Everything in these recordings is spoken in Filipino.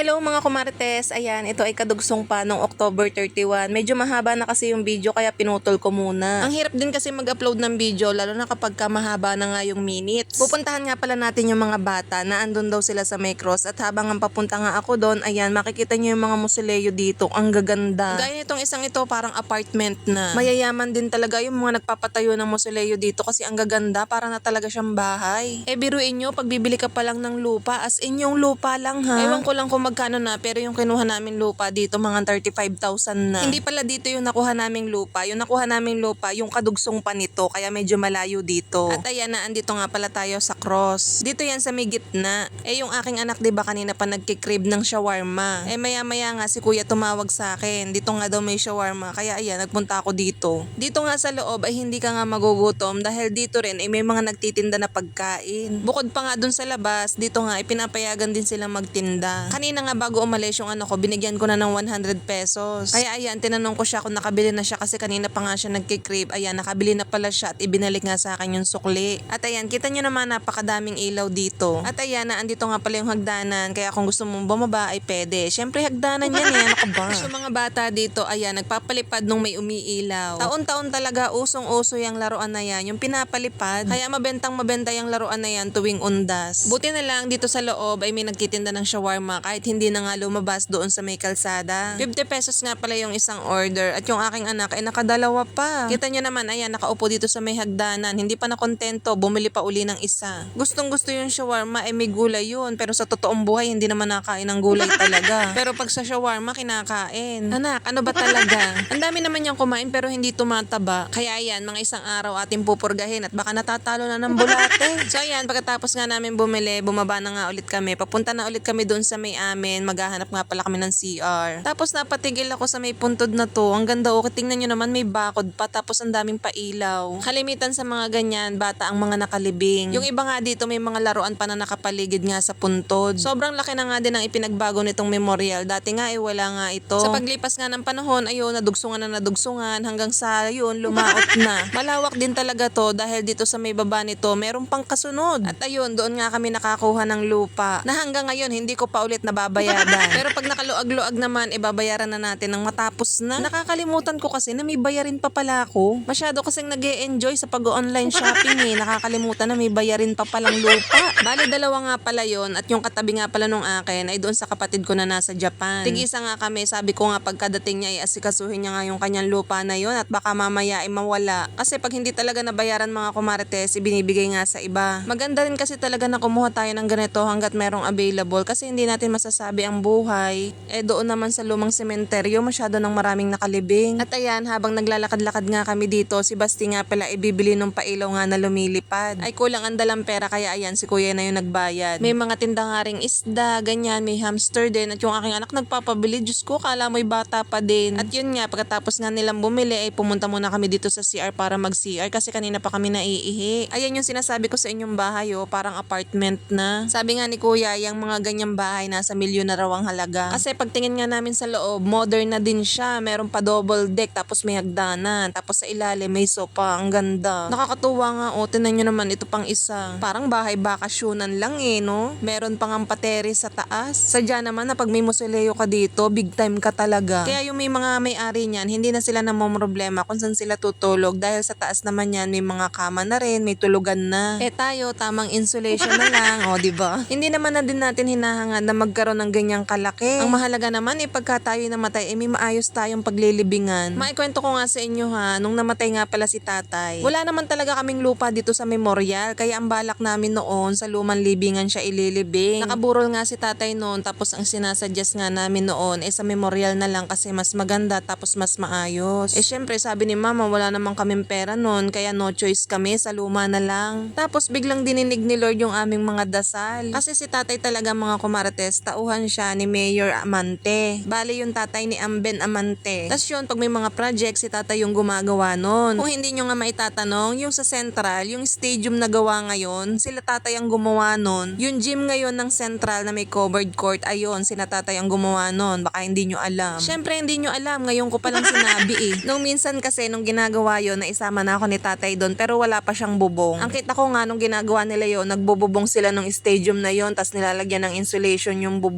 Hello mga kumarites, ayan, ito ay kadugsong pa nung October 31. Medyo mahaba na kasi yung video kaya pinutol ko muna. Ang hirap din kasi mag-upload ng video lalo na kapag ka mahaba na nga yung minutes. Pupuntahan nga pala natin yung mga bata na andun daw sila sa may cross at habang ang papunta nga ako doon, ayan, makikita nyo yung mga musileo dito. Ang gaganda. Gaya nitong isang ito parang apartment na. Mayayaman din talaga yung mga nagpapatayo ng musileo dito kasi ang gaganda para na talaga siyang bahay. Eh biruin nyo, pag bibili ka pa lang ng lupa, as in yung lupa lang ha. Ewan ko lang kung magkano na pero yung kinuha namin lupa dito mga 35,000 na. Hindi pala dito yung nakuha naming lupa. Yung nakuha naming lupa, yung kadugsong pa nito kaya medyo malayo dito. At ayan na, andito nga pala tayo sa cross. Dito yan sa may gitna. Eh yung aking anak 'di ba kanina pa nagkikrib ng shawarma. Eh maya maya nga si kuya tumawag sa akin. Dito nga daw may shawarma. Kaya ayan, nagpunta ako dito. Dito nga sa loob ay hindi ka nga magugutom dahil dito rin ay may mga nagtitinda na pagkain. Bukod pa nga dun sa labas, dito nga ay pinapayagan din silang magtinda. Kanina nga bago umalis yung ano ko, binigyan ko na ng 100 pesos. Kaya ayan, tinanong ko siya kung nakabili na siya kasi kanina pa nga siya nagkikrib. Ayan, nakabili na pala siya at ibinalik nga sa akin yung sukli. At ayan, kita nyo naman napakadaming ilaw dito. At ayan, na andito nga pala yung hagdanan. Kaya kung gusto mong bumaba ay pwede. Siyempre hagdanan yan eh, ano ka ba? Yung mga bata dito, ayan, nagpapalipad nung may umiilaw. Taon-taon talaga usong-uso yung laruan na yan, yung pinapalipad. Kaya mabentang mabenta yung laruan na yan tuwing undas. Buti na lang dito sa loob ay may nagtitinda ng shawarma kahit hindi na nga lumabas doon sa may kalsada. 50 pesos nga pala yung isang order at yung aking anak ay nakadalawa pa. Kita nyo naman, ayan, nakaupo dito sa may hagdanan. Hindi pa nakontento, bumili pa uli ng isa. Gustong gusto yung shawarma ay may gulay yun. Pero sa totoong buhay, hindi naman nakain ng gulay talaga. pero pag sa shawarma, kinakain. Anak, ano ba talaga? Ang dami naman niyang kumain pero hindi tumataba. Kaya ayan, mga isang araw ating pupurgahin at baka natatalo na ng bulate. so ayan, pagkatapos nga namin bumili, bumaba na nga ulit kami. Papunta na ulit kami doon sa may amin. Maghahanap nga pala kami ng CR. Tapos napatigil ako sa may puntod na to. Ang ganda oh, tingnan nyo naman may bakod pa tapos ang daming pailaw. Kalimitan sa mga ganyan, bata ang mga nakalibing. Yung iba nga dito may mga laruan pa na nakapaligid nga sa puntod. Sobrang laki na nga din ang ipinagbago nitong memorial. Dati nga eh wala nga ito. Sa paglipas nga ng panahon, ayun, nadugsungan na nadugsungan hanggang sa yun, lumaot na. Malawak din talaga to dahil dito sa may baba nito, meron pang kasunod. At ayun, doon nga kami nakakuha ng lupa na hanggang ngayon hindi ko pa ulit nababayaran. Pero pag nakaluag-luag naman, ibabayaran na natin ng matapos na. Nakakalimutan ko kasi na may bayarin pa pala ako. Masyado kasing nag enjoy sa pag-online shopping eh. Nakakalimutan na may bayarin pa palang lupa. Bali, dalawa nga pala yon at yung katabi nga pala nung akin ay doon sa kapatid ko na nasa Japan. Tigisa nga kami, sabi ko nga pagkadating niya ay asikasuhin niya nga yung kanyang lupa na yon at baka mamaya ay mawala. Kasi pag hindi talaga nabayaran mga kumarites, ibinibigay nga sa iba. Maganda rin kasi talaga na kumuha tayo ng ganito hanggat merong available kasi hindi natin masasabi ang buhay. Eh doon naman sa lumang sementeryo, masyado ng maraming nakalibing. At ayan, habang naglalakad-lakad nga kami dito, si Basti nga pala ibibili ng pailaw nga na lumilipad. Ay kulang ang dalang pera kaya ayan, si kuya na yung nagbayad. May mga tinda nga ring isda, ganyan, may hamster din. At yung aking anak nagpapabili, Diyos ko, kala mo'y bata pa din. At yun nga, pagkatapos nga nilang bumili, ay pumunta muna kami dito sa CR para mag-CR kasi kanina pa kami naiihi. Ayan yung sinasabi ko sa inyong bahay, oh, parang apartment na. Sabi nga ni kuya, yung mga ganyang bahay nasa milyon na raw ang halaga. Kasi pagtingin nga namin sa loob, modern na din siya. Meron pa double deck, tapos may hagdanan. Tapos sa ilalim, may sopa. Ang ganda. Nakakatuwa nga, oh, tinan nyo naman, ito pang isa. Parang bahay bakasyonan lang eh, no? Meron pang ang pateri sa taas. Sadya naman na pag may musileo ka dito, big time ka talaga. Kaya yung may mga may-ari niyan, hindi na sila problema kung saan sila tutulog dahil sa taas naman yan, may mga kama na rin, may tulugan na. Eh tayo, tamang insulation na lang, o oh, di ba? Hindi naman na din natin hinahangad na magkaroon ng ganyang kalaki. Ang mahalaga naman, eh pagka tayo namatay, eh may maayos tayong paglilibingan. Maikwento ko nga sa inyo ha, nung namatay nga pala si tatay, wala naman talaga kaming lupa dito sa memorial, kaya ang balak namin noon sa lumang libingan siya ililibing. Nakaburol nga si tatay noon, tapos ang sinasuggest nga namin noon, eh sa memorial na lang kasi mas maganda, tapos mas maayos. Eh syempre, sabi ni mama, wala naman kaming pera noon, kaya no choice kami, sa luma na lang. Tapos biglang dininig ni Lord yung aming mga dasal. Kasi si tatay talaga mga kumarates, tauhan siya ni Mayor Amante. Bali yung tatay ni Amben Amante. Tapos yun, pag may mga project, si tatay yung gumagawa noon. Kung hindi nyo nga maitatanong, yung sa Central, yung stadium na gawa ngayon, sila tatay ang gumawa noon. Yung gym ngayon ng Central na may covered court, ayun, sila tatay ang gumawa noon. Baka hindi nyo alam. Syempre, hindi nyo alam. Ngayon ko palang sinabi eh. Nung minsan kasi, nung ginagawa yon naisama na ako ni tatay doon, pero wala pa siyang bubong. Ang kita ko nga, nung ginagawa nila yon nagbububong sila ng stadium na yon tas nilalagyan ng insulation yung bubong.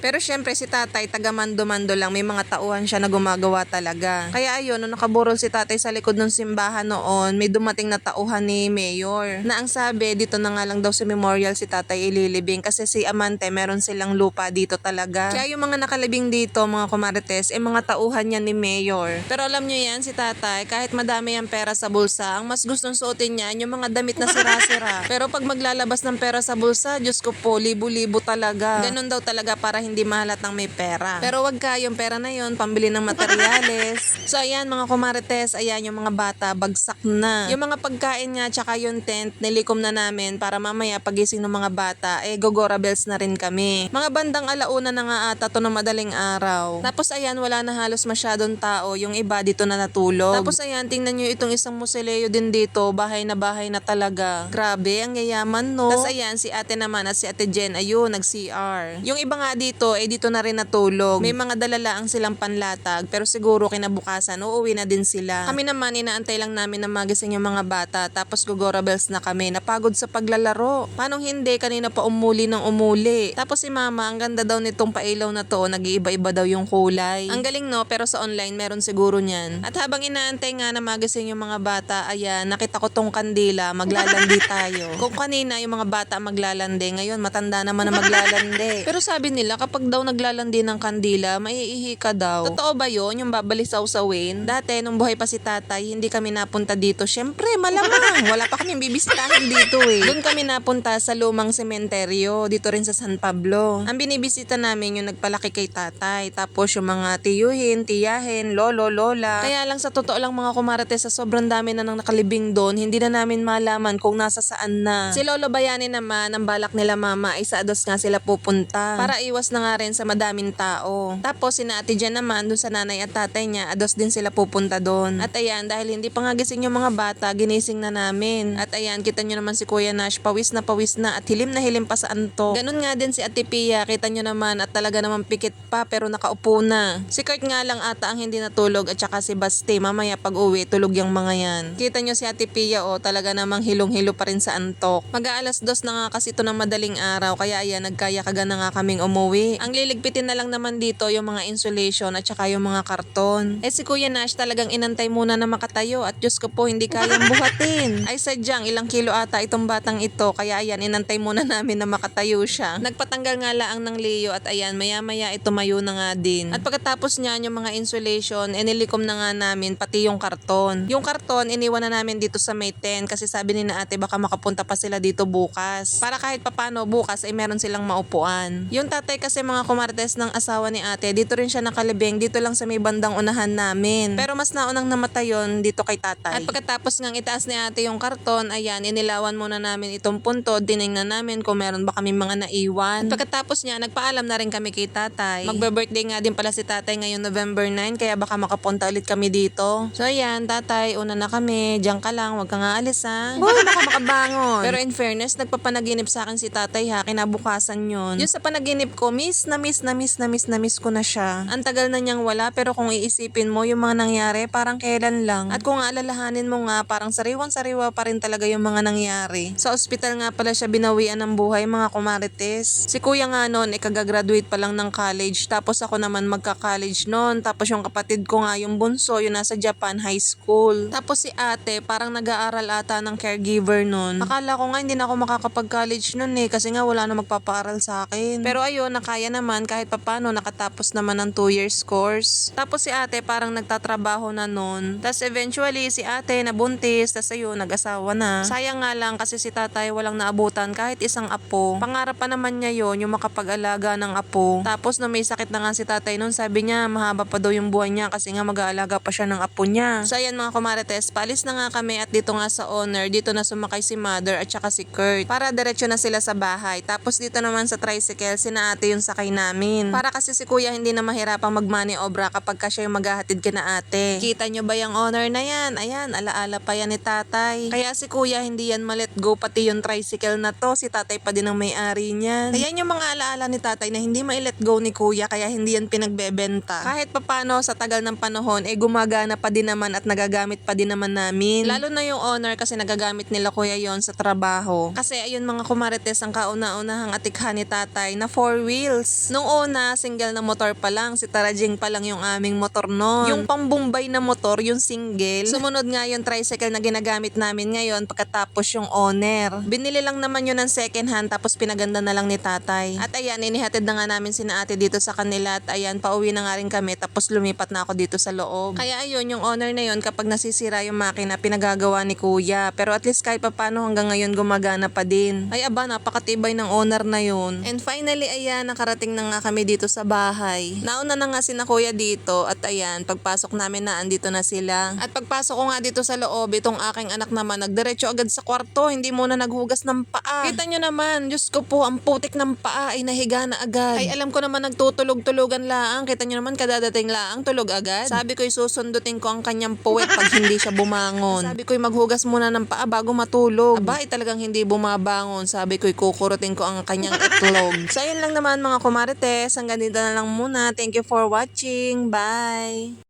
Pero syempre si tatay, taga mando-mando lang, may mga tauhan siya na gumagawa talaga. Kaya ayun, nung nakaburol si tatay sa likod ng simbahan noon, may dumating na tauhan ni Mayor. Na ang sabi, dito na nga lang daw sa memorial si tatay ililibing kasi si Amante meron silang lupa dito talaga. Kaya yung mga nakalibing dito, mga kumarites, eh mga tauhan yan ni Mayor. Pero alam nyo yan, si tatay, kahit madami ang pera sa bulsa, ang mas gustong suotin niya yung mga damit na sira-sira. Pero pag maglalabas ng pera sa bulsa, Diyos ko po, libo-libo talaga. Ganun daw talaga para hindi mahalatang may pera. Pero wag ka, yung pera na yun, pambili ng materyales. so ayan mga kumarites, ayan yung mga bata, bagsak na. Yung mga pagkain nga, tsaka yung tent, nilikom na namin para mamaya pagising ng mga bata, eh gogora bells na rin kami. Mga bandang alauna na nga ata to ng madaling araw. Tapos ayan, wala na halos masyadong tao, yung iba dito na natulog. Tapos ayan, tingnan nyo itong isang musileo din dito, bahay na bahay na talaga. Grabe, ang yayaman no. Tapos ayan, si ate naman at si ate Jen, ayun, nag-CR. Yung iba nga dito, eh dito na rin natulog. May mga dalala ang silang panlatag, pero siguro kinabukasan, uuwi na din sila. Kami naman, inaantay lang namin na magising yung mga bata, tapos bells na kami, napagod sa paglalaro. Paano hindi, kanina pa umuli ng umuli. Tapos si mama, ang ganda daw nitong pailaw na to, nag-iiba-iba daw yung kulay. Ang galing no, pero sa online meron siguro niyan. At habang inaantay nga na magising yung mga bata, ayan, nakita ko tong kandila, maglalandi tayo. Kung kanina yung mga bata maglalandi, ngayon matanda naman na maglalandi. Pero sabi nila, kapag daw naglalandi ng kandila, maiihi ka daw. Totoo ba yun, yung babalisaw-sawin? Dati, nung buhay pa si tatay, hindi kami napunta dito. Syempre, malamang. Wala pa kami bibisitahin dito eh. Doon kami napunta sa lumang sementeryo, dito rin sa San Pablo. Ang binibisita namin yung nagpalaki kay tatay. Tapos yung mga tiyuhin, tiyahin, lolo, lola. Kaya lang sa totoo lang mga kumarate sa sobrang dami na nang nakalibing doon, hindi na namin malaman kung nasa saan na. Si Lolo Bayani naman, ang balak nila mama ay sa ados nga sila pupunta. Para iwas na nga rin sa madaming tao. Tapos si Ate Jen naman, doon sa nanay at tatay niya, ados din sila pupunta doon. At ayan, dahil hindi pa nga gising yung mga bata, ginising na namin. At ayan, kita nyo naman si Kuya Nash, pawis na pawis na at hilim na hilim pa sa anto. Ganun nga din si Ate Pia, kita nyo naman at talaga naman pikit pa pero nakaupo na. Si Kurt nga lang ata ang hindi natulog at saka si Basti, mamaya pag uwi, tulog yung mga yan. Kita nyo si Ate Pia o talaga namang hilong-hilo pa rin sa antok. Mag-aalas dos na nga kasi ito ng madaling araw kaya ayan, nagkaya kaga na nga kaming umuwi. Ang liligpitin na lang naman dito yung mga insulation at saka yung mga karton. Eh si Kuya Nash talagang inantay muna na makatayo at Diyos ko po hindi kayang buhatin. Ay sadyang ilang kilo ata itong batang ito kaya ayan inantay muna namin na makatayo siya. Nagpatanggal nga laang ng Leo at ayan maya maya ito mayo na nga din. At pagkatapos niyan yung mga insulation enilikom na nga namin pati yung karton. Yung karton iniwan na namin dito sa May 10 kasi sabi ni na ate baka makapunta pa sila dito bukas. Para kahit papano bukas ay meron silang maupuan. Yung tatay kasi mga kumartes ng asawa ni ate dito rin siya nakalibing dito lang sa may bandang unahan namin. Pero mas naunang namatay yon dito kay tatay. At pagkatapos ngang itaas ni ate yung karton, ayan, inilawan muna namin itong punto, diningnan namin kung meron ba kami mga naiwan. At pagkatapos niya, nagpaalam na rin kami kay tatay. Magbe-birthday nga din pala si tatay ngayon November 9, kaya baka makapunta ulit kami dito. So ayan, tatay, una na kami, diyan ka lang, wag ka nga alis ha. Baka baka makabangon. Pero in fairness, nagpapanaginip sa akin si tatay ha, kinabukasan yun. Yung sa panaginip ko, miss na miss na miss na miss na miss ko na siya. Ang tagal na niyang wala, pero kung iisipin mo yung mga nangyari, parang kailan lang. At kung alalahanin mo nga, parang sariwang-sariwa pa rin talaga yung mga nangyari. Sa ospital nga pala siya binawian ng buhay, mga kumarites. Si kuya nga noon, eh, kagagraduate pa lang ng college. Tapos ako naman magka-college noon. Tapos yung kapatid ko nga, yung bunso, yung nasa Japan High School. Tapos si ate, parang nag-aaral ata ng caregiver noon. Akala ko nga hindi na ako makakapag-college noon eh, kasi nga wala na magpapaaral sa akin. Pero ayun, nakaya naman kahit papano, nakatapos naman ng 2 years course. Tapos si ate parang nagtatrabaho na noon. Tapos eventually si ate nabuntis, tapos ayun, nag-asawa na. Sayang nga lang kasi si tatay walang naabutan kahit isang apo. Pangarap pa naman niya yon yung makapag-alaga ng apo. Tapos nung may sakit na nga si tatay noon, sabi niya mahaba pa daw yung buhay niya kasi nga mag-aalaga pa siya ng apo niya. So ayan mga kumarites, palis na nga kami at dito nga sa owner, dito na sumakay si mother at saka si Kurt. Para diretso na sila sa bahay. Tapos dito naman sa tricycle, sina ate yung sakay namin. Para kasi si kuya hindi na mahirapang magmani obra kapag ka siya yung maghahatid kina ate. Kita nyo ba yung owner na yan? Ayan, alaala pa yan ni tatay. Kaya si kuya hindi yan malet go pati yung tricycle na to. Si tatay pa din ang may-ari niyan. Ayan yung mga alaala ni tatay na hindi ma-let go ni kuya kaya hindi yan pinagbebenta. Kahit papano sa tagal ng panahon, eh gumagana pa din naman at nagagamit pa din naman namin. Lalo na yung owner kasi nagagamit nila kuya yon sa trabaho. Kasi ayun mga kumarites ang kauna-unahang atikha ni tatay na four wheels. Nung una, single na motor pa lang. Si Tarajing pa lang yung aming motor noon. Yung pambumbay na motor, yung single. Sumunod nga yung tricycle na ginagamit namin ngayon pagkatapos yung owner. Binili lang naman yun ng second hand tapos pinaganda na lang ni tatay. At ayan, inihatid na nga namin si ate dito sa kanila at ayan, pauwi na nga rin kami tapos lumipat na ako dito sa loob. Kaya ayun, yung owner na yun kapag nasisira yung makina, pinagagawa ni kuya. Pero at least kahit papano hanggang ngayon gumagana pa din. Ay aba, napakatibay ng owner na yun. And finally, ayan, nakarating na nga kami dito sa bahay. Nauna na nga si na kuya dito at ayan, pagpasok namin na andito na sila. At pagpasok ko nga dito sa loob, itong aking anak naman nagdiretso agad sa kwarto, hindi muna naghugas ng paa. Kita nyo naman, Diyos ko po, ang putik ng paa ay nahiga na agad. Ay alam ko naman nagtutulog-tulugan laang. Kita nyo naman kadadating laang tulog agad. Sabi ko susundutin ko ang kanyang puwet pag hindi siya bumangon. Sabi ko maghugas muna ng paa bago matulog. Aba, ay talagang hindi bumabangon. Sabi ko kukurutin ko ang kanyang itlog. So ayun lang naman mga kumarites. Hanggang dito na lang muna. Thank you for watching. Bye!